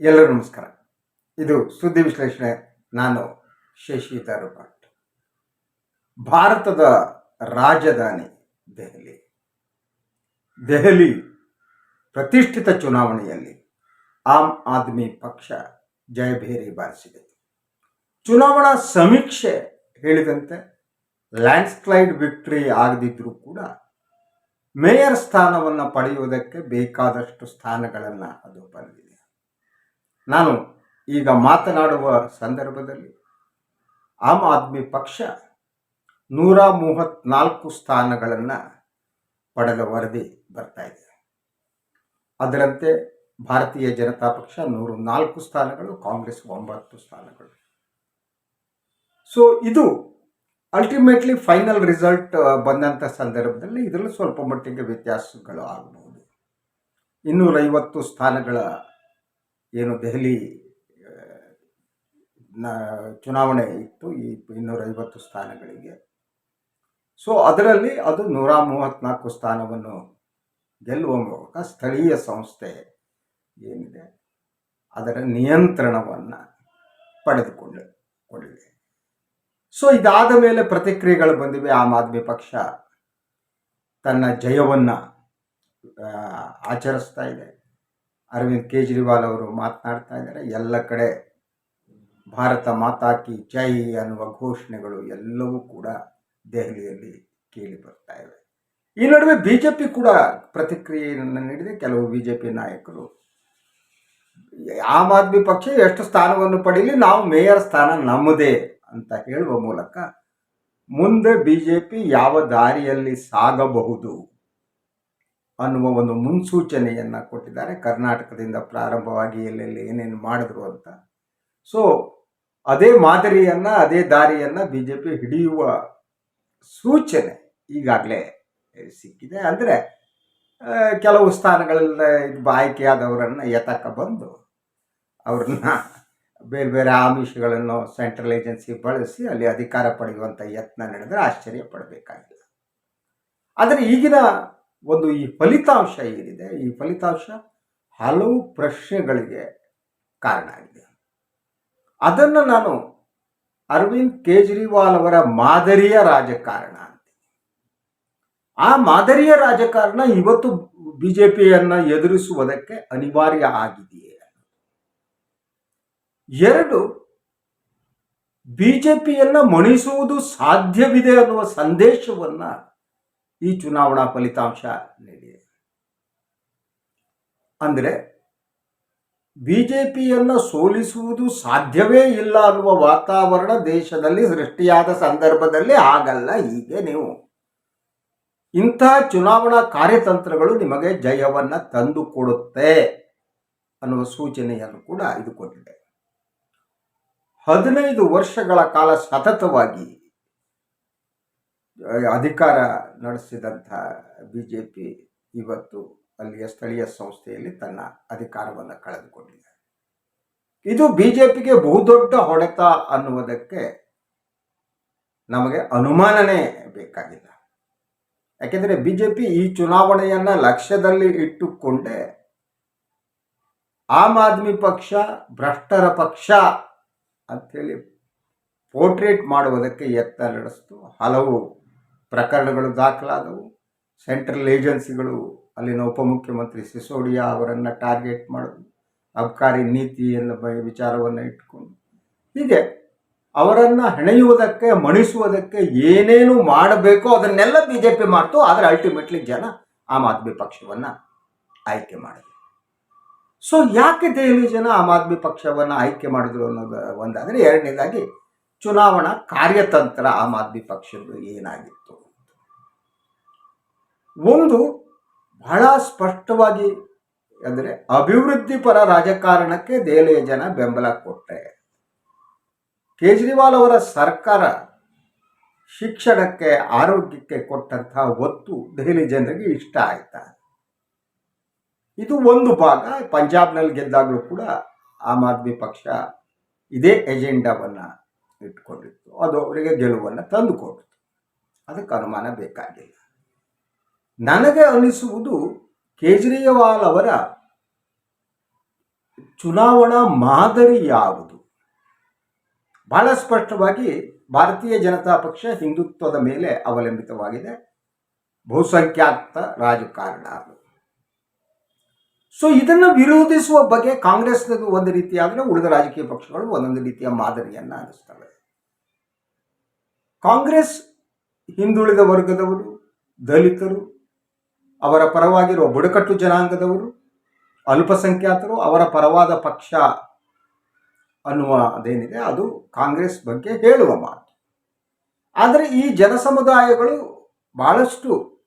ಎಲ್ಲರೂ ನಮಸ್ಕಾರ. ಇದು ಸುದ್ದಿ ವಿಶ್ಲೇಷಣೆ. ನಾನು ಶಶಿಧರ್ ಭಟ್. ಭಾರತದ ರಾಜಧಾನಿ ದೆಹಲಿ. ದೆಹಲಿ ಪ್ರತಿಷ್ಠಿತ ಚುನಾವಣೆಯಲ್ಲಿ ಆಮ್ ಆದ್ಮಿ ಪಕ್ಷ ಜಯಭೇರಿ ಬಾರಿಸಿದೆ. ಚುನಾವಣಾ ಸಮೀಕ್ಷೆ ಹೇಳಿದಂತೆ ಲ್ಯಾಂಡ್ಸ್ಲೈಡ್ ವಿಕ್ಟ್ರಿ ಆಗದಿದ್ದರೂ ಕೂಡ ಮೇಯರ್ ಸ್ಥಾನವನ್ನು ಪಡೆಯುವುದಕ್ಕೆ ಬೇಕಾದಷ್ಟು ಸ್ಥಾನಗಳನ್ನು ಅದು ಪಡೆದಿದೆ ನಾನು ಈಗ ಮಾತನಾಡುವ ಸಂದರ್ಭದಲ್ಲಿ ಆಮ್ ಆದ್ಮಿ ಪಕ್ಷ ನೂರ ಮೂವತ್ತ್ನಾಲ್ಕು ಸ್ಥಾನಗಳನ್ನು ಪಡೆದ ವರದಿ ಬರ್ತಾ ಇದೆ. ಅದರಂತೆ ಭಾರತೀಯ ಜನತಾ ಪಕ್ಷ ನೂರು ನಾಲ್ಕು ಸ್ಥಾನಗಳು, ಕಾಂಗ್ರೆಸ್ ಒಂಬತ್ತು ಸ್ಥಾನಗಳು. ಸೊ ಇದು ಅಲ್ಟಿಮೇಟ್ಲಿ ಫೈನಲ್ ರಿಸಲ್ಟ್ ಬಂದಂಥ ಸಂದರ್ಭದಲ್ಲಿ ಇದರಲ್ಲಿ ಸ್ವಲ್ಪ ಮಟ್ಟಿಗೆ ವ್ಯತ್ಯಾಸಗಳು ಆಗಬಹುದು. ಇನ್ನೂರೈವತ್ತು ಸ್ಥಾನಗಳ ಏನು ದೆಹಲಿ ನ- ಚುನಾವಣೆ ಇತ್ತು ಈ ಇನ್ನೂರೈವತ್ತು ಸ್ಥಾನಗಳಿಗೆ. ಸೊ ಅದರಲ್ಲಿ ಅದು ನೂರ ಮೂವತ್ತ್ನಾಲ್ಕು ಸ್ಥಾನವನ್ನು ಗೆಲ್ಲುವ ಮೂಲಕ ಸ್ಥಳೀಯ ಸಂಸ್ಥೆ ಏನಿದೆ, ಅದರ ನಿಯಂತ್ರಣವನ್ನು ಪಡೆದುಕೊಂಡು ಕೊಂಡಿದೆ ಸೊ ಇದಾದ ಮೇಲೆ ಪ್ರತಿಕ್ರಿಯೆಗಳು ಬಂದಿವೆ. ಆಮ್ ಆದ್ಮಿ ಪಕ್ಷ ತನ್ನ ಜಯವನ್ನು ಆಚರಿಸ್ತಾ ಇದೆ. ಅರವಿಂದ್ ಕೇಜ್ರಿವಾಲ್ ಅವರು ಮಾತನಾಡ್ತಾ ಇದ್ದಾರೆ. ಎಲ್ಲ ಕಡೆ ಭಾರತ ಮಾತಾ ಕಿ ಜೈ ಅನ್ನುವ ಘೋಷಣೆಗಳು ಎಲ್ಲವೂ ಕೂಡ ದೆಹಲಿಯಲ್ಲಿ ಕೇಳಿ ಬರ್ತಾ ಇವೆ. ಈ ನಡುವೆ ಬಿ ಜೆ ಪಿ ಕೂಡ ಪ್ರತಿಕ್ರಿಯೆಯನ್ನು ನೀಡಿದೆ. ಕೆಲವು ಬಿ ಜೆ ಪಿ ನಾಯಕರು ಆಮ್ ಆದ್ಮಿ ಪಕ್ಷ ಎಷ್ಟು ಸ್ಥಾನವನ್ನು ಪಡೀಲಿ, ನಾವು ಮೇಯರ್ ಸ್ಥಾನ ನಮ್ಮದೇ ಅಂತ ಹೇಳುವ ಮೂಲಕ ಮುಂದೆ ಬಿ ಜೆ ಪಿ ಯಾವ ದಾರಿಯಲ್ಲಿ ಸಾಗಬಹುದು ಅನ್ನುವ ಒಂದು ಮುನ್ಸೂಚನೆಯನ್ನು ಕೊಟ್ಟಿದ್ದಾರೆ. ಕರ್ನಾಟಕದಿಂದ ಪ್ರಾರಂಭವಾಗಿ ಎಲ್ಲೆಲ್ಲಿ ಏನೇನು ಮಾಡಿದ್ರು ಅಂತ. ಸೊ ಅದೇ ಮಾದರಿಯನ್ನು, ಅದೇ ದಾರಿಯನ್ನು ಬಿ ಜೆ ಪಿ ಹಿಡಿಯುವ ಸೂಚನೆ ಈಗಾಗಲೇ ಸಿಕ್ಕಿದೆ. ಅಂದರೆ ಕೆಲವು ಸ್ಥಾನಗಳೆಲ್ಲ ಇದು ಆಯ್ಕೆಯಾದವರನ್ನು ಎತಕ ಬಂದು, ಅವ್ರನ್ನ ಬೇರೆ ಬೇರೆ ಆಮಿಷಗಳನ್ನು ಸೆಂಟ್ರಲ್ ಏಜೆನ್ಸಿ ಬಳಸಿ ಅಲ್ಲಿ ಅಧಿಕಾರ ಪಡೆಯುವಂಥ ಯತ್ನ ನಡೆದರೆ ಆಶ್ಚರ್ಯ ಪಡಬೇಕಾಗಿಲ್ಲ. ಆದರೆ ಈಗಿನ ಒಂದು ಈ ಫಲಿತಾಂಶ ಏನಿದೆ, ಈ ಫಲಿತಾಂಶ ಹಲವು ಪ್ರಶ್ನೆಗಳಿಗೆ ಕಾರಣ ಆಗಿದೆ. ಅದನ್ನು ನಾನು ಅರವಿಂದ್ ಕೇಜ್ರಿವಾಲ್ ಅವರ ಮಾದರಿಯ ರಾಜಕಾರಣ ಅಂತೀನಿ. ಆ ಮಾದರಿಯ ರಾಜಕಾರಣ ಇವತ್ತು ಬಿ ಜೆ ಪಿಯನ್ನು ಎದುರಿಸುವುದಕ್ಕೆ ಅನಿವಾರ್ಯ ಆಗಿದೆಯೇ ಎರಡು, ಬಿಜೆಪಿಯನ್ನು ಮಣಿಸುವುದು ಸಾಧ್ಯವಿದೆ ಅನ್ನುವ ಸಂದೇಶವನ್ನ ಈ ಚುನಾವಣಾ ಫಲಿತಾಂಶ ನೀಡಿದೆ ಅಂದರೆ ಬಿ ಜೆ ಪಿಯನ್ನು ಸೋಲಿಸುವುದು ಸಾಧ್ಯವೇ ಇಲ್ಲ ಅನ್ನುವ ವಾತಾವರಣ ದೇಶದಲ್ಲಿ ಸೃಷ್ಟಿಯಾದ ಸಂದರ್ಭದಲ್ಲಿ ಆಗಲ್ಲ ಹೀಗೆ ನೀವು. ಇಂಥ ಚುನಾವಣಾ ಕಾರ್ಯತಂತ್ರಗಳು ನಿಮಗೆ ಜಯವನ್ನು ತಂದು ಕೊಡುತ್ತೆ ಅನ್ನುವ ಸೂಚನೆಯನ್ನು ಕೂಡ ಇದು ಕೊಟ್ಟಿದೆ. ಹದಿನೈದು ವರ್ಷಗಳ ಕಾಲ ಸತತವಾಗಿ ಅಧಿಕಾರ ನಡೆಸಿದಂಥ ಬಿ ಜೆ ಪಿ ಇವತ್ತು ಅಲ್ಲಿಯ ಸ್ಥಳೀಯ ಸಂಸ್ಥೆಯಲ್ಲಿ ತನ್ನ ಅಧಿಕಾರವನ್ನು ಕಳೆದುಕೊಂಡಿದೆ. ಇದು ಬಿ ಜೆ ಪಿಗೆ ಬಹುದೊಡ್ಡ ಹೊಡೆತ ಅನ್ನುವುದಕ್ಕೆ ನಮಗೆ ಅನುಮಾನನೇ ಬೇಕಾಗಿಲ್ಲ. ಯಾಕೆಂದರೆ ಬಿ ಜೆ ಪಿ ಈ ಚುನಾವಣೆಯನ್ನು ಲಕ್ಷ್ಯದಲ್ಲಿ ಇಟ್ಟುಕೊಂಡೇ ಆಮ್ ಆದ್ಮಿ ಪಕ್ಷ, ಭ್ರಷ್ಟರ ಪಕ್ಷ ಅಂಥೇಳಿ ಪೋರ್ಟ್ರೇಟ್ ಮಾಡುವುದಕ್ಕೆ ಯತ್ನ ನಡೆಸ್ತು. ಹಲವು ಪ್ರಕರಣಗಳು ದಾಖಲಾದವು. ಸೆಂಟ್ರಲ್ ಏಜೆನ್ಸಿಗಳು ಅಲ್ಲಿನ ಉಪಮುಖ್ಯಮಂತ್ರಿ ಸಿಸೋಡಿಯಾ ಅವರನ್ನು ಟಾರ್ಗೆಟ್ ಮಾಡೋದು ಅಬ್ಕಾರಿ ನೀತಿಯನ್ನು ಬ, ವಿಚಾರವನ್ನು ಇಟ್ಟುಕೊಂಡು. ಹೀಗೆ ಅವರನ್ನು ಹೆಣೆಯುವುದಕ್ಕೆ, ಮಣಿಸುವುದಕ್ಕೆ ಏನೇನು ಮಾಡಬೇಕೋ ಅದನ್ನೆಲ್ಲ ಬಿ ಜೆ ಪಿ ಮಾಡ್ತು. ಆದರೆ ಅಲ್ಟಿಮೇಟ್ಲಿ ಜನ ಆಮ್ ಆದ್ಮಿ ಪಕ್ಷವನ್ನು ಆಯ್ಕೆ ಮಾಡಿದ್ರು. ಸೊ ಯಾಕೆ ದೆಹಲಿ ಜನ ಆಮ್ ಆದ್ಮಿ ಪಕ್ಷವನ್ನು ಆಯ್ಕೆ ಮಾಡಿದ್ರು ಅನ್ನೋದು ಒಂದಾದರೆ ಎರಡನೇದಾಗಿ ಚುನಾವಣಾ ಕಾರ್ಯತಂತ್ರ ಆಮ್ ಆದ್ಮಿ ಪಕ್ಷದ್ದು ಏನಾಗಿತ್ತು? ಒಂದು ಬಹಳ ಸ್ಪಷ್ಟವಾಗಿ ಅಂದರೆ ಅಭಿವೃದ್ಧಿ ಪರ ರಾಜಕಾರಣಕ್ಕೆ ದೆಹಲಿಯ ಜನ ಬೆಂಬಲ ಕೊಟ್ಟೆ. ಕೇಜ್ರಿವಾಲ್ ಅವರ ಸರ್ಕಾರ ಶಿಕ್ಷಣಕ್ಕೆ, ಆರೋಗ್ಯಕ್ಕೆ ಕೊಟ್ಟಂತಹ ಒತ್ತು ದೆಹಲಿ ಜನರಿಗೆ ಇಷ್ಟ ಆಯ್ತಾ. ಇದು ಒಂದು ಭಾಗ, ಪಂಜಾಬ್ನಲ್ಲಿ ಗೆದ್ದಾಗಲೂ ಕೂಡ ಆಮ್ ಆದ್ಮಿ ಪಕ್ಷ ಇದೇ ಎಜೆಂಡಾವನ್ನು ಇಟ್ಕೊಂಡಿತ್ತು. ಅದು ಅವರಿಗೆ ಗೆಲುವನ್ನು ತಂದುಕೊಡ್ತು. ಅದಕ್ಕೆ ಅನುಮಾನ ಬೇಕಾಗಿಲ್ಲ. ನನಗೆ ಅನಿಸುವುದು ಕೇಜ್ರಿವಾಲ್ ಅವರ ಚುನಾವಣಾ ಮಾದರಿ ಯಾವುದು ಬಹಳ ಸ್ಪಷ್ಟವಾಗಿ ಭಾರತೀಯ ಜನತಾ ಪಕ್ಷ ಹಿಂದುತ್ವದ ಮೇಲೆ ಅವಲಂಬಿತವಾಗಿದೆ. ಬಹುಸಂಖ್ಯಾತ ರಾಜಕಾರಣ ಅದು ಸೊ ಇದನ್ನು ವಿರೋಧಿಸುವ ಬಗ್ಗೆ ಕಾಂಗ್ರೆಸ್ನದು ಒಂದು ರೀತಿಯಾದರೆ ಉಳಿದ ರಾಜಕೀಯ ಪಕ್ಷಗಳು ಒಂದೊಂದು ರೀತಿಯ ಮಾದರಿಯನ್ನು ಅನಿಸ್ತವೆ. ಕಾಂಗ್ರೆಸ್ ಹಿಂದುಳಿದ ವರ್ಗದವರು, ದಲಿತರು ಅವರ ಪರವಾಗಿರುವ ಬುಡಕಟ್ಟು ಜನಾಂಗದವರು, ಅಲ್ಪಸಂಖ್ಯಾತರು ಅವರ ಪರವಾದ ಪಕ್ಷ ಅನ್ನುವ ಅದೇನಿದೆ, ಅದು ಕಾಂಗ್ರೆಸ್ ಬಗ್ಗೆ ಹೇಳುವ ಮಾತು. ಆದರೆ ಈ ಜನಸಮುದಾಯಗಳು ಬಹಳಷ್ಟು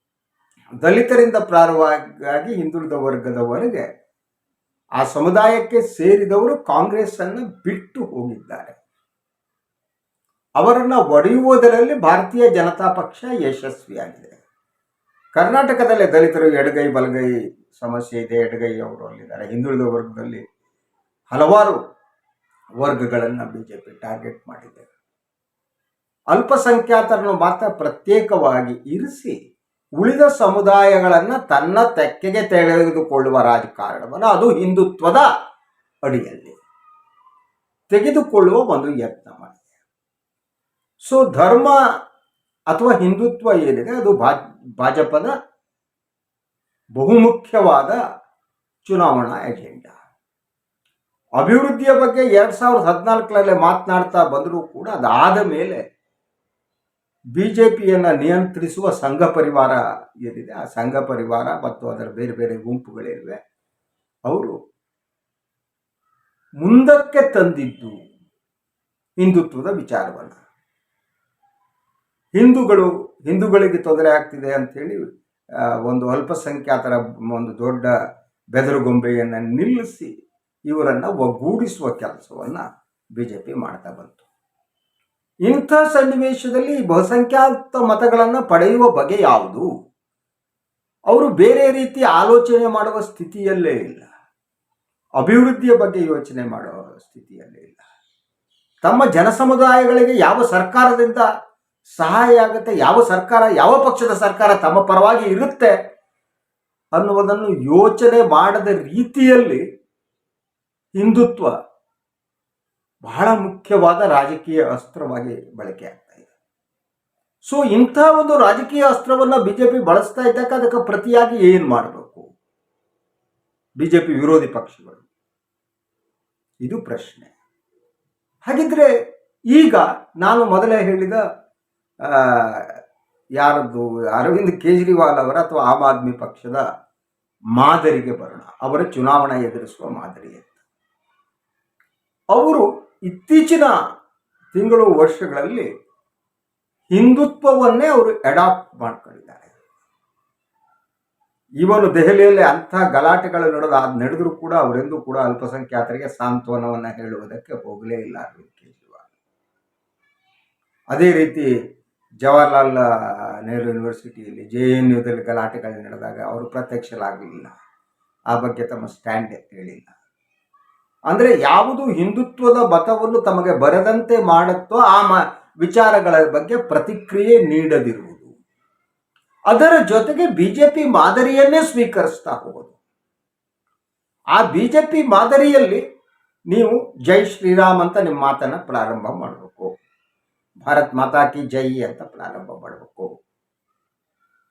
ದಲಿತರಿಂದ ಪ್ರಾರಂಭವಾಗಿ ಹಿಂದುಳಿದ ವರ್ಗದವರೆಗೆ ಆ ಸಮುದಾಯಕ್ಕೆ ಸೇರಿದವರು ಕಾಂಗ್ರೆಸ್ಸನ್ನು ಬಿಟ್ಟು ಹೋಗಿದ್ದಾರೆ. ಅವರನ್ನು ಒಡೆಯುವುದರಲ್ಲಿ ಭಾರತೀಯ ಜನತಾ ಪಕ್ಷ ಯಶಸ್ವಿಯಾಗಿದೆ. ಕರ್ನಾಟಕದಲ್ಲಿ ದಲಿತರು ಎಡಗೈ ಬಲಗೈ ಸಮಸ್ಯೆ ಇದೆ. ಎಡಗೈ ಅವರು ಅಲ್ಲಿದ್ದಾರೆ. ಹಿಂದುಳಿದ ವರ್ಗದಲ್ಲಿ ಹಲವಾರು ವರ್ಗಗಳನ್ನು ಬಿ ಜೆ ಪಿ ಟಾರ್ಗೆಟ್ ಮಾಡಿದೆ. ಅಲ್ಪಸಂಖ್ಯಾತರನ್ನು ಮಾತ್ರ ಪ್ರತ್ಯೇಕವಾಗಿ ಇರಿಸಿ ಉಳಿದ ಸಮುದಾಯಗಳನ್ನು ತನ್ನ ತೆಕ್ಕೆಗೆ ತೆಗೆದುಕೊಳ್ಳುವ ರಾಜಕಾರಣವನ್ನು ಅದು ಹಿಂದುತ್ವದ ಅಡಿಯಲ್ಲಿ ತೆಗೆದುಕೊಳ್ಳುವ ಒಂದು ಯತ್ನ ಮಾಡಿದೆ. ಸೊ ಧರ್ಮ ಅಥವಾ ಹಿಂದುತ್ವ ಏನಿದೆ ಅದು ಭಾ ಭಾಜಪದ ಬಹುಮುಖ್ಯವಾದ ಚುನಾವಣಾ ಎಜೆಂಡಾ ಅಭಿವೃದ್ಧಿಯ ಬಗ್ಗೆ ಎರಡು ಸಾವಿರದ ಹದಿನಾಲ್ಕರಲ್ಲೇ ಮಾತನಾಡ್ತಾ ಬಂದರೂ ಕೂಡ ಅದಾದ ಮೇಲೆ ಬಿ ಜೆ ಪಿಯನ್ನು ನಿಯಂತ್ರಿಸುವ ಸಂಘ ಪರಿವಾರ ಏನಿದೆ ಆ ಸಂಘ ಪರಿವಾರ ಮತ್ತು ಅದರ ಬೇರೆ ಬೇರೆ ಗುಂಪುಗಳಿವೆ ಅವರು ಮುಂದಕ್ಕೆ ತಂದಿದ್ದು ಹಿಂದುತ್ವದ ವಿಚಾರವನ್ನು. ಹಿಂದೂಗಳು, ಹಿಂದೂಗಳಿಗೆ ತೊಂದರೆ ಆಗ್ತಿದೆ ಅಂಥೇಳಿ ಒಂದು ಅಲ್ಪಸಂಖ್ಯಾತರ ಒಂದು ದೊಡ್ಡ ಬೆದರುಗೊಂಬೆಯನ್ನು ನಿಲ್ಲಿಸಿ ಇವರನ್ನು ಒಗ್ಗೂಡಿಸುವ ಕೆಲಸವನ್ನು ಬಿ ಜೆ ಪಿ ಮಾಡ್ತಾ ಬಂತು. ಇಂಥ ಸನ್ನಿವೇಶದಲ್ಲಿ ಬಹುಸಂಖ್ಯಾತ ಮತಗಳನ್ನು ಪಡೆಯುವ ಬಗೆ ಯಾವುದು? ಅವರು ಬೇರೆ ರೀತಿ ಆಲೋಚನೆ ಮಾಡುವ ಸ್ಥಿತಿಯಲ್ಲೇ ಇಲ್ಲ. ಅಭಿವೃದ್ಧಿಯ ಬಗ್ಗೆ ಯೋಚನೆ ಮಾಡುವ ಸ್ಥಿತಿಯಲ್ಲೇ ಇಲ್ಲ. ತಮ್ಮ ಜನಸಮುದಾಯಗಳಿಗೆ ಯಾವ ಸರ್ಕಾರದಿಂದ ಸಹಾಯ ಆಗುತ್ತೆ. ಯಾವ ಸರ್ಕಾರ, ಯಾವ ಪಕ್ಷದ ಸರ್ಕಾರ ತಮ್ಮ ಪರವಾಗಿ ಇರುತ್ತೆ ಅನ್ನುವುದನ್ನು ಯೋಚನೆ ಮಾಡದ ರೀತಿಯಲ್ಲಿ ಹಿಂದುತ್ವ ಬಹಳ ಮುಖ್ಯವಾದ ರಾಜಕೀಯ ಅಸ್ತ್ರವಾಗಿ ಬಳಕೆ ಆಗ್ತಾ ಇದೆ. ಸೊ ಇಂಥ ಒಂದು ರಾಜಕೀಯ ಅಸ್ತ್ರವನ್ನು ಬಿಜೆಪಿ ಬಳಸ್ತಾ ಇದ್ದಾಗ ಅದಕ್ಕೆ ಪ್ರತಿಯಾಗಿ ಏನು ಮಾಡಬೇಕು? ಬಿಜೆಪಿ ವಿರೋಧಿ ಪಕ್ಷಗಳು. ಇದು ಪ್ರಶ್ನೆ. ಹಾಗಿದ್ರೆ ಈಗ ನಾನು ಮೊದಲೇ ಹೇಳಿದ ಯಾರದ್ದು ಅರವಿಂದ್ ಕೇಜ್ರಿವಾಲ್ ಅವರ ಅಥವಾ ಆಮ್ ಆದ್ಮಿ ಪಕ್ಷದ ಮಾದರಿಗೆ ಬರೋಣ. ಅವರ ಚುನಾವಣೆ ಎದುರಿಸುವ ಮಾದರಿ ಅಂತ. ಅವರು ಇತ್ತೀಚಿನ ತಿಂಗಳು ವರ್ಷಗಳಲ್ಲಿ ಹಿಂದುತ್ವವನ್ನೇ ಅವರು ಅಡಾಪ್ಟ್ ಮಾಡ್ಕೊಂಡಿದ್ದಾರೆ. ಇವನು ದೆಹಲಿಯಲ್ಲಿ ಅಂಥ ಗಲಾಟೆಗಳು ನಡೆದ ನಡೆದರೂ ಕೂಡ ಅವರೆಂದೂ ಕೂಡ ಅಲ್ಪಸಂಖ್ಯಾತರಿಗೆ ಸಾಂತ್ವನವನ್ನು ಹೇಳುವುದಕ್ಕೆ ಹೋಗಲೇ ಇಲ್ಲ ಅರವಿಂದ್ ಕೇಜ್ರಿವಾಲ್. ಅದೇ ರೀತಿ ಜವಾಹರ್ಲಾಲ್ ನೆಹರು ಯೂನಿವರ್ಸಿಟಿಯಲ್ಲಿ ಜೆ ಎನ್ ಯುದಲ್ಲಿ ಗಲಾಟೆಗಳು ನಡೆದಾಗ ಅವರು ಪ್ರತ್ಯಕ್ಷರಾಗಲಿಲ್ಲ. ಆ ಬಗ್ಗೆ ತಮ್ಮ ಸ್ಟ್ಯಾಂಡ್ ಹೇಳಿಲ್ಲ. ಅಂದರೆ ಯಾವುದು ಹಿಂದುತ್ವದ ಮತವನ್ನು ತಮಗೆ ಬರದಂತೆ ಮಾಡುತ್ತೋ ಆ ಮ, ವಿಚಾರಗಳ ಬಗ್ಗೆ ಪ್ರತಿಕ್ರಿಯೆ ನೀಡದಿರುವುದು. ಅದರ ಜೊತೆಗೆ ಬಿಜೆಪಿ ಮಾದರಿಯನ್ನೇ ಸ್ವೀಕರಿಸ್ತಾ ಹೋಗೋದು. ಆ ಬಿಜೆಪಿ ಮಾದರಿಯಲ್ಲಿ ನೀವು ಜೈ ಶ್ರೀರಾಮ್ ಅಂತ ನಿಮ್ಮ ಮಾತನ್ನು ಪ್ರಾರಂಭ ಮಾಡಬೇಕು ಭಾರತ್ ಮಾತಾ ಕಿ ಜೈ ಅಂತ ಪ್ರಾರಂಭ ಮಾಡಬೇಕು.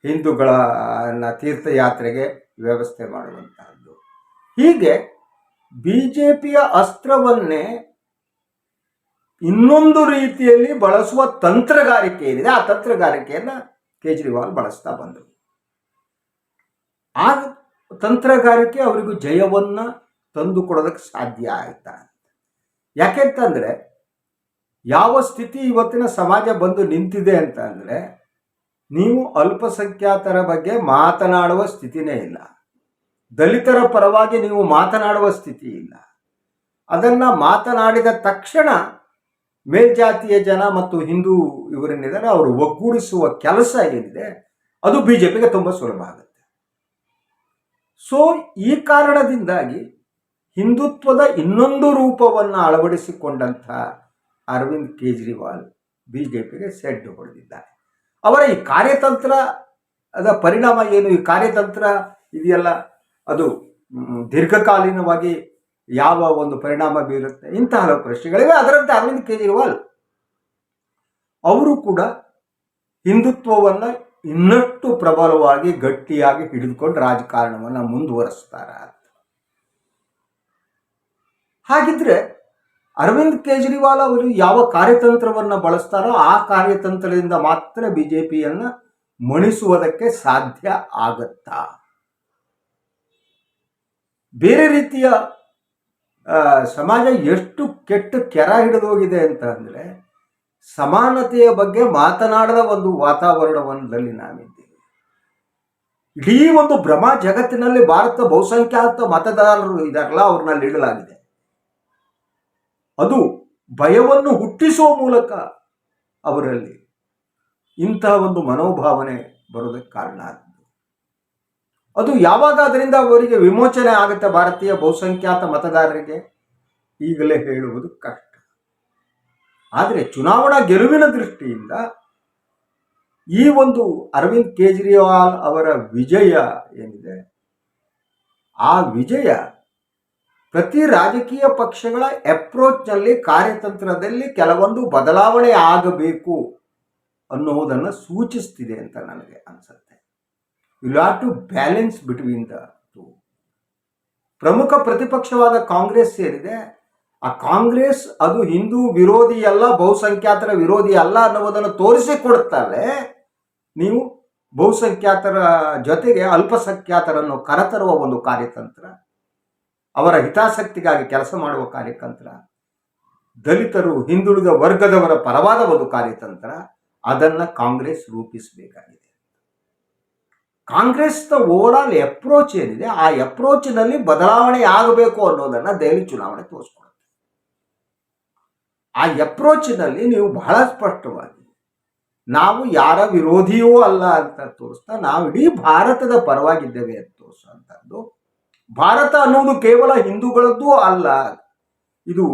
ಹಿಂದೂಗಳ ತೀರ್ಥಯಾತ್ರೆಗೆ ವ್ಯವಸ್ಥೆ ಮಾಡುವಂತಹದ್ದು. ಹೀಗೆ ಬಿ ಜೆ ಪಿಯ ಅಸ್ತ್ರವನ್ನೇ ಇನ್ನೊಂದು ರೀತಿಯಲ್ಲಿ ಬಳಸುವ ತಂತ್ರಗಾರಿಕೆ ಏನಿದೆ, ಆ ತಂತ್ರಗಾರಿಕೆಯನ್ನು ಕೇಜ್ರಿವಾಲ್ ಬಳಸ್ತಾ ಬಂದರು. ಆ ತಂತ್ರಗಾರಿಕೆ ಅವರಿಗೂ ಜಯವನ್ನು ತಂದುಕೊಡೋದಕ್ಕೆ ಸಾಧ್ಯ ಆಯ್ತಾ ಯಾಕೆಂತಂದರೆ ಯಾವ ಸ್ಥಿತಿ ಇವತ್ತಿನ ಸಮಾಜ ಬಂದು ನಿಂತಿದೆ ಅಂತ ಅಂದರೆ ನೀವು ಅಲ್ಪಸಂಖ್ಯಾತರ ಬಗ್ಗೆ ಮಾತನಾಡುವ ಸ್ಥಿತಿನೇ ಇಲ್ಲ. ದಲಿತರ ಪರವಾಗಿ ನೀವು ಮಾತನಾಡುವ ಸ್ಥಿತಿ ಇಲ್ಲ. ಅದನ್ನು ಮಾತನಾಡಿದ ತಕ್ಷಣ ಮೇಲ್ಜಾತಿಯ ಜನ ಮತ್ತು ಹಿಂದೂ ಇವರೇನಿದ್ದಾರೆ ಅವರು ಒಗ್ಗೂಡಿಸುವ ಕೆಲಸ ಏನಿದೆ, ಅದು ಬಿ ಜೆ ಪಿಗೆ ತುಂಬ ಸುಲಭ ಆಗುತ್ತೆ. ಸೊ ಈ ಕಾರಣದಿಂದಾಗಿ ಹಿಂದುತ್ವದ ಇನ್ನೊಂದು ರೂಪವನ್ನು ಅಳವಡಿಸಿಕೊಂಡಂಥ ಅರವಿಂದ್ ಕೇಜ್ರಿವಾಲ್ ಬಿ ಜೆ ಪಿಗೆ ಸೆಡ್ಡು ಹೊಡೆದಿದ್ದಾರೆ. ಅವರ ಈ ಕಾರ್ಯತಂತ್ರ, ಅದ ಪರಿಣಾಮ ಏನು? ಈ ಕಾರ್ಯತಂತ್ರ ಇದೆಯಲ್ಲ, ಅದು ದೀರ್ಘಕಾಲೀನವಾಗಿ ಯಾವ ಒಂದು ಪರಿಣಾಮ ಬೀರುತ್ತೆ? ಇಂತಹ ಹಲವು ಪ್ರಶ್ನೆಗಳಿವೆ. ಅದರಂತೆ ಅರವಿಂದ್ ಕೇಜ್ರಿವಾಲ್ ಅವರು ಕೂಡ ಹಿಂದುತ್ವವನ್ನು ಇನ್ನಷ್ಟು ಪ್ರಬಲವಾಗಿ ಗಟ್ಟಿಯಾಗಿ ಹಿಡಿದುಕೊಂಡು ರಾಜಕಾರಣವನ್ನು ಮುಂದುವರಿಸ್ತಾರ ಹಾಗಿದ್ರೆ ಅರವಿಂದ್ ಕೇಜ್ರಿವಾಲ್ ಅವರು ಯಾವ ಕಾರ್ಯತಂತ್ರವನ್ನು ಬಳಸ್ತಾರೋ ಆ ಕಾರ್ಯತಂತ್ರದಿಂದ ಮಾತ್ರ ಬಿಜೆಪಿಯನ್ನ ಮಣಿಸುವುದಕ್ಕೆ ಸಾಧ್ಯ ಆಗತ್ತಾ? ಬೇರೆ ರೀತಿಯ ಸಮಾಜ ಎಷ್ಟು ಕೆಟ್ಟ ಕೆರ ಹಿಡಿದೋಗಿದೆ ಅಂತ ಅಂದರೆ ಸಮಾನತೆಯ ಬಗ್ಗೆ ಮಾತನಾಡದ ಒಂದು ವಾತಾವರಣವನ್ನದಲ್ಲಿ ನಾವಿದ್ದೀವಿ. ಇಡೀ ಒಂದು ಭ್ರಮ ಜಗತ್ತಿನಲ್ಲಿ ಭಾರತ ಬಹುಸಂಖ್ಯಾತ ಮತದಾರರು ಇದಾರಲ್ಲ ಅವ್ರನ್ನಲ್ಲಿ ಇಡಲಾಗಿದೆ ಅದು ಭಯವನ್ನು ಹುಟ್ಟಿಸುವ ಮೂಲಕ ಅವರಲ್ಲಿ ಇಂತಹ ಒಂದು ಮನೋಭಾವನೆ ಬರೋದಕ್ಕೆ ಕಾರಣ ಆಗಿದೆ ಅದು ಯಾವಾಗ ಅದರಿಂದ ಅವರಿಗೆ ವಿಮೋಚನೆ ಆಗುತ್ತೆ ಭಾರತೀಯ ಬಹುಸಂಖ್ಯಾತ ಮತದಾರರಿಗೆ? ಈಗಲೇ ಹೇಳುವುದು ಕಷ್ಟ. ಆದರೆ ಚುನಾವಣಾ ಗೆಲುವಿನ ದೃಷ್ಟಿಯಿಂದ ಈ ಒಂದು ಅರವಿಂದ್ ಕೇಜ್ರಿವಾಲ್ ಅವರ ವಿಜಯ ಏನಿದೆ? ಆ ವಿಜಯ ಪ್ರತಿ ರಾಜಕೀಯ ಪಕ್ಷಗಳ ಅಪ್ರೋಚ್ನಲ್ಲಿ ಕಾರ್ಯತಂತ್ರದಲ್ಲಿ ಕೆಲವೊಂದು ಬದಲಾವಣೆ ಆಗಬೇಕು ಅನ್ನುವುದನ್ನು ಸೂಚಿಸ್ತಿದೆ ಅಂತ ನನಗೆ ಅನಿಸುತ್ತೆ. You have to balance between the two ಪ್ರಮುಖ ಪ್ರತಿಪಕ್ಷವಾದ ಕಾಂಗ್ರೆಸ್ ಏನಿದೆ, ಆ ಕಾಂಗ್ರೆಸ್ ಅದು ಹಿಂದೂ ವಿರೋಧಿ ಅಲ್ಲ, ಬಹುಸಂಖ್ಯಾತರ ವಿರೋಧಿ ಅಲ್ಲ ಅನ್ನುವುದನ್ನು ತೋರಿಸಿಕೊಡುತ್ತಲ್ಲೇ ನೀವು ಬಹುಸಂಖ್ಯಾತರ ಜೊತೆಗೆ ಅಲ್ಪಸಂಖ್ಯಾತರನ್ನು ಕರೆತರುವ ಒಂದು ಕಾರ್ಯತಂತ್ರ. ಅವರ ಹಿತಾಸಕ್ತಿಗಾಗಿ ಕೆಲಸ ಮಾಡುವ ಕಾರ್ಯತಂತ್ರ, ದಲಿತರು ಹಿಂದುಳಿದ ವರ್ಗದವರ ಪರವಾದ ಒಂದು ಕಾರ್ಯತಂತ್ರ, ಅದನ್ನು ಕಾಂಗ್ರೆಸ್ ರೂಪಿಸಬೇಕಾಗಿದೆ. ಕಾಂಗ್ರೆಸ್ನ ಓವರ್ ಆಲ್ ಅಪ್ರೋಚ್ ಏನಿದೆ, ಆ ಅಪ್ರೋಚ್ನಲ್ಲಿ ಬದಲಾವಣೆ ಆಗಬೇಕು ಅನ್ನೋದನ್ನು ದೆಹಲಿ ಚುನಾವಣೆ ತೋರಿಸ್ಕೊಡುತ್ತೆ. ಆ ಅಪ್ರೋಚ್ನಲ್ಲಿ ನೀವು ಬಹಳ ಸ್ಪಷ್ಟವಾಗಿ, ನಾವು ಯಾರ ವಿರೋಧಿಯೂ ಅಲ್ಲ ಅಂತ ತೋರಿಸ್ತಾ, ನಾವು ಇಡೀ ಭಾರತದ ಪರವಾಗಿದ್ದೇವೆ ಅಂತ ತೋರಿಸುವಂಥದ್ದು ಭಾರತ ಅನ್ನೋದು ಕೇವಲ ಹಿಂದೂಗಳದ್ದು ಅಲ್ಲ. ಇದು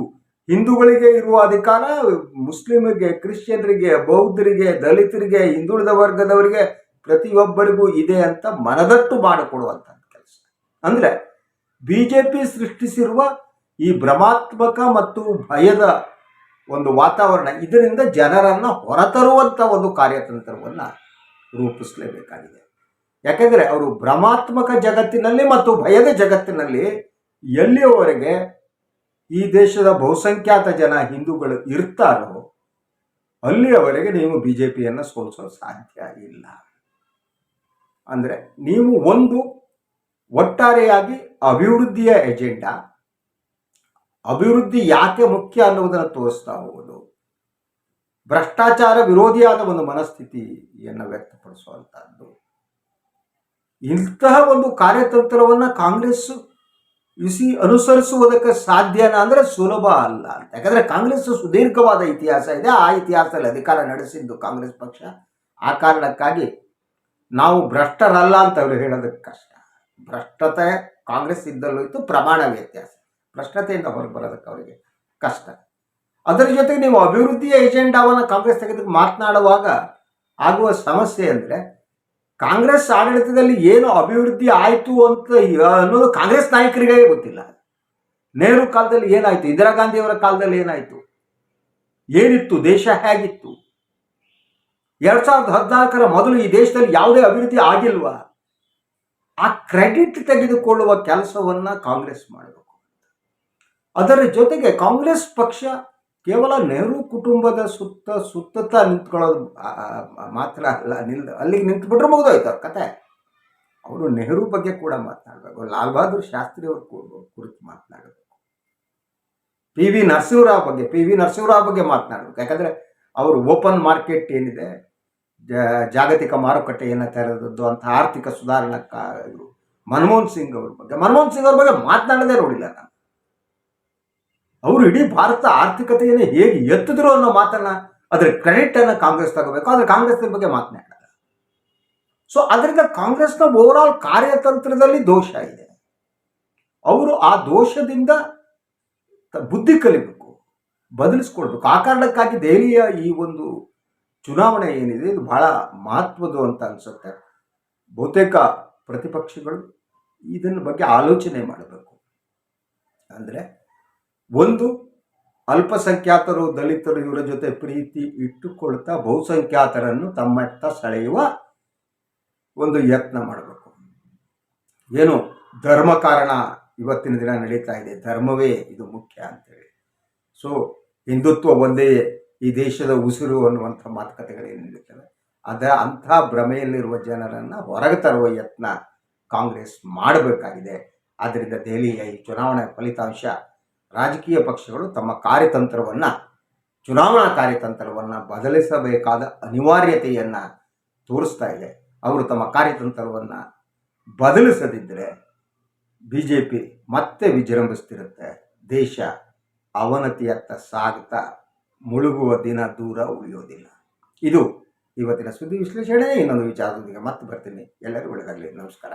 ಹಿಂದೂಗಳಿಗೆ ಇರುವ ಅಧಿಕಾರ, ಮುಸ್ಲಿಮರಿಗೆ, ಕ್ರಿಶ್ಚಿಯನ್ರಿಗೆ, ಬೌದ್ಧರಿಗೆ, ದಲಿತರಿಗೆ, ಹಿಂದುಳಿದ ವರ್ಗದವರಿಗೆ ಪ್ರತಿಯೊಬ್ಬರಿಗೂ ಇದೆ ಅಂತ ಮನದಟ್ಟು ಮಾಡಿಕೊಡುವಂಥ ಕೆಲಸ. ಅಂದರೆ ಬಿ ಜೆ ಪಿ ಸೃಷ್ಟಿಸಿರುವ ಈ ಭ್ರಮಾತ್ಮಕ ಮತ್ತು ಭಯದ ಒಂದು ವಾತಾವರಣ, ಇದರಿಂದ ಜನರನ್ನು ಹೊರತರುವಂಥ ಒಂದು ಕಾರ್ಯತಂತ್ರವನ್ನು ರೂಪಿಸಲೇಬೇಕಾಗಿದೆ. ಯಾಕೆಂದರೆ ಅವರು ಭ್ರಮಾತ್ಮಕ ಜಗತ್ತಿನಲ್ಲಿ ಮತ್ತು ಭಯದ ಜಗತ್ತಿನಲ್ಲಿ ಎಲ್ಲಿಯವರೆಗೆ ಈ ದೇಶದ ಬಹುಸಂಖ್ಯಾತ ಜನ ಹಿಂದೂಗಳು ಇರ್ತಾರೋ ಅಲ್ಲಿಯವರೆಗೆ ನೀವು ಬಿ ಜೆ ಪಿಯನ್ನು ಸೋಲಿಸೋ ಸಾಧ್ಯ ಇಲ್ಲ. ಅಂದರೆ ನೀವು ಒಂದು ಒಟ್ಟಾರೆಯಾಗಿ ಅಭಿವೃದ್ಧಿಯ ಎಜೆಂಡಾ, ಅಭಿವೃದ್ಧಿ ಯಾಕೆ ಮುಖ್ಯ ಅನ್ನುವುದನ್ನು ತೋರಿಸ್ತಾ ಹೋಗೋದು, ಭ್ರಷ್ಟಾಚಾರ ವಿರೋಧಿಯಾದ ಒಂದು ಮನಸ್ಥಿತಿಯನ್ನು ವ್ಯಕ್ತಪಡಿಸುವಂತಹದ್ದು. ಇಂತಹ ಒಂದು ಕಾರ್ಯತಂತ್ರವನ್ನು ಕಾಂಗ್ರೆಸ್ ಇಸಿ ಅನುಸರಿಸುವುದಕ್ಕೆ ಸಾಧ್ಯನಾ ಅಂದರೆ ಸುಲಭ ಅಲ್ಲ ಅಂತ. ಯಾಕಂದರೆ ಕಾಂಗ್ರೆಸ್ ಸುದೀರ್ಘವಾದ ಇತಿಹಾಸ ಇದೆ. ಆ ಇತಿಹಾಸದಲ್ಲಿ ಅಧಿಕಾರ ನಡೆಸಿದ್ದು ಕಾಂಗ್ರೆಸ್ ಪಕ್ಷ. ಆ ಕಾರಣಕ್ಕಾಗಿ ನಾವು ಭ್ರಷ್ಟರಲ್ಲ ಅಂತ ಅವರು ಹೇಳೋದಕ್ಕೆ ಕಷ್ಟ. ಭ್ರಷ್ಟತೆ ಕಾಂಗ್ರೆಸ್ ಇದ್ದಲ್ಲೂ ಇತ್ತು ಪ್ರಮಾಣ ವ್ಯತ್ಯಾಸ. ಭ್ರಷ್ಟತೆಯಿಂದ ಹೊರಗೆ ಬರೋದಕ್ಕೆ ಅವರಿಗೆ ಕಷ್ಟ. ಅದರ ಜೊತೆಗೆ ನೀವು ಅಭಿವೃದ್ಧಿಯ ಏಜೆಂಡಾವನ್ನು ಕಾಂಗ್ರೆಸ್ ತೆಗೆದು ಮಾತನಾಡುವಾಗ ಆಗುವ ಸಮಸ್ಯೆ ಅಂದರೆ ಕಾಂಗ್ರೆಸ್ ಆಡಳಿತದಲ್ಲಿ ಏನು ಅಭಿವೃದ್ಧಿ ಆಯಿತು ಅಂತ ಅನ್ನೋದು ಕಾಂಗ್ರೆಸ್ ನಾಯಕರಿಗೆ ಗೊತ್ತಿಲ್ಲ. ನೆಹರು ಕಾಲದಲ್ಲಿ ಏನಾಯಿತು? ಇಂದಿರಾ ಗಾಂಧಿಯವರ ಕಾಲದಲ್ಲಿ ಏನಾಯಿತು? ಏನಿತ್ತು? ದೇಶ ಹೇಗಿತ್ತು? ಎರಡ್ ಸಾವಿರದ ಹದಿನಾಲ್ಕರ ಮೊದಲು ಈ ದೇಶದಲ್ಲಿ ಯಾವುದೇ ಅಭಿವೃದ್ಧಿ ಆಗಿಲ್ವಾ? ಆ ಕ್ರೆಡಿಟ್ ತೆಗೆದುಕೊಳ್ಳುವ ಕೆಲಸವನ್ನ ಕಾಂಗ್ರೆಸ್ ಮಾಡಬೇಕು ಅದರ ಜೊತೆಗೆ ಕಾಂಗ್ರೆಸ್ ಪಕ್ಷ ಕೇವಲ ನೆಹರು ಕುಟುಂಬದ ಸುತ್ತ ಸುತ್ತ ನಿಂತ್ಕೊಳ್ಳೋದು ಮಾತ್ರ ಅಲ್ಲ ನಿಲ್, ಅಲ್ಲಿಗೆ ನಿಂತ್ಬಿಟ್ರೆ ಮುಗಿದೋಯ್ತು ಅವ್ರ ಕತೆ. ಅವರು ನೆಹರು ಬಗ್ಗೆ ಕೂಡ ಮಾತನಾಡಬೇಕು. ಲಾಲ್ ಬಹದ್ದೂರ್ ಶಾಸ್ತ್ರಿ ಅವ್ರ ಕುರಿತು ಮಾತನಾಡಬೇಕು. ಪಿ ವಿ ನರಸಿಂಹರಾವ್ ಬಗ್ಗೆ, ಪಿ ವಿ ನರಸಿಂಹರಾವ್ ಬಗ್ಗೆ ಮಾತನಾಡಬೇಕು. ಯಾಕಂದರೆ ಅವರು ಓಪನ್ ಮಾರ್ಕೆಟ್ ಏನಿದೆ ಜಾಗತಿಕ ಜಾಗತಿಕ ಮಾರುಕಟ್ಟೆಯನ್ನು ತೆರೆದದ್ದು ಅಂತ ಆರ್ಥಿಕ ಸುಧಾರಣಕ್ಕ ಇವ್ರು ಮನಮೋಹನ್ ಸಿಂಗ್ ಅವ್ರ ಬಗ್ಗೆ. ಮನಮೋಹನ್ ಸಿಂಗ್ ಅವ್ರ ಬಗ್ಗೆ ಮಾತನಾಡದೇ ನೋಡಿಲ್ಲ ನಾನು. ಅವರು ಇಡೀ ಭಾರತ ಆರ್ಥಿಕತೆಯನ್ನು ಹೇಗೆ ಎತ್ತಿದ್ರು ಅನ್ನೋ ಮಾತನ್ನ ಅದರ ಕ್ರೆಡಿಟ್ ಅನ್ನು ಕಾಂಗ್ರೆಸ್ ತಗೋಬೇಕು. ಆದ್ರೆ ಕಾಂಗ್ರೆಸ್ ಬಗ್ಗೆ ಮಾತನಾಡಲ್ಲ ಸೊ ಅದರಿಂದ ಕಾಂಗ್ರೆಸ್ನ ಓವರ್ ಆಲ್ ಕಾರ್ಯತಂತ್ರದಲ್ಲಿ ದೋಷ ಇದೆ. ಅವರು ಆ ದೋಷದಿಂದ ಬುದ್ಧಿ ಕಲಿಬೇಕು, ಬದಲಿಸ್ಕೊಳ್ಬೇಕು. ಆ ಕಾರಣಕ್ಕಾಗಿ ದೆಹಲಿಯ ಈ ಒಂದು ಚುನಾವಣೆ ಏನಿದೆ, ಇದು ಬಹಳ ಮಹತ್ವದ್ದು ಅಂತ ಅನಿಸುತ್ತೆ. ಬಹುತೇಕ ಪ್ರತಿಪಕ್ಷಗಳು ಇದನ್ನ ಬಗ್ಗೆ ಆಲೋಚನೆ ಮಾಡಬೇಕು. ಅಂದರೆ ಒಂದು ಅಲ್ಪಸಂಖ್ಯಾತರು ದಲಿತರು ಇವರ ಜೊತೆ ಪ್ರೀತಿ ಇಟ್ಟುಕೊಳ್ತಾ ಬಹುಸಂಖ್ಯಾತರನ್ನು ತಮ್ಮತ್ತ ಸೆಳೆಯುವ ಒಂದು ಯತ್ನ ಮಾಡಬೇಕು. ಏನು ಧರ್ಮ ಕಾರಣ ಇವತ್ತಿನ ದಿನ ನಡೀತಾ ಇದೆ. ಧರ್ಮವೇ ಇದು ಮುಖ್ಯ ಅಂತೇಳಿ. ಸೊ ಹಿಂದುತ್ವ ಒಂದೇ ಈ ದೇಶದ ಉಸಿರು ಅನ್ನುವಂಥ ಮಾತುಕತೆಗಳೇನು ನಡೀತವೆ ಅದ ಅಂಥ ಭ್ರಮೆಯಲ್ಲಿರುವ ಜನರನ್ನು ಹೊರಗೆ ತರುವ ಯತ್ನ ಕಾಂಗ್ರೆಸ್ ಮಾಡಬೇಕಾಗಿದೆ. ಆದ್ದರಿಂದ ದೆಹಲಿಯ ಈ ಚುನಾವಣೆ ಫಲಿತಾಂಶ ರಾಜಕೀಯ ಪಕ್ಷಗಳು ತಮ್ಮ ಕಾರ್ಯತಂತ್ರವನ್ನು, ಚುನಾವಣಾ ಕಾರ್ಯತಂತ್ರವನ್ನು ಬದಲಿಸಬೇಕಾದ ಅನಿವಾರ್ಯತೆಯನ್ನು ತೋರಿಸ್ತಾ ಇದೆ. ಅವರು ತಮ್ಮ ಕಾರ್ಯತಂತ್ರವನ್ನು ಬದಲಿಸದಿದ್ದರೆ ಬಿ ಜೆ ಪಿ ಮತ್ತೆ ವಿಜೃಂಭಿಸ್ತಿರುತ್ತೆ. ದೇಶ ಅವನತಿಯತ್ತ ಸಾಗ್ತಾ ಮುಳುಗುವ ದಿನ ದೂರ ಉಳಿಯೋದಿಲ್ಲ. ಇದು ಇವತ್ತಿನ ಸುದ್ದಿ ವಿಶ್ಲೇಷಣೆ. ಇನ್ನೊಂದು ವಿಚಾರದೊಂದಿಗೆ ಮತ್ತೆ ಬರ್ತೀನಿ. ಎಲ್ಲರಿಗೂ ಒಳ್ಳೆಯದಾಗಲಿ ನಮಸ್ಕಾರ.